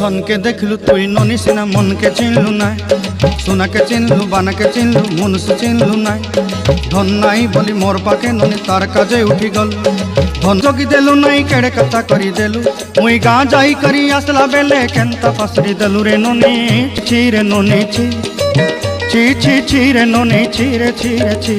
ধনকে দেখলু তুই, ননি সিনা মনকে চিনলু নাই। সোনাকে চিনলু, বানাকে চিনলু, মনুষ্য চিনলু নাই। ধন নাই বলি মোর পাকে, ননি তার কাজে উঠি গল। ধন জগি দেলু নাই, কেড়ে কথা করি দেলু। মুই গাঁ যাই করি, আসলা বেলে কেনতা পাসরি দেলু রে ননি, ছি রে ননি, ছি। ছি ছি ছি রে ননি, ছি রে ছি রে, ছি।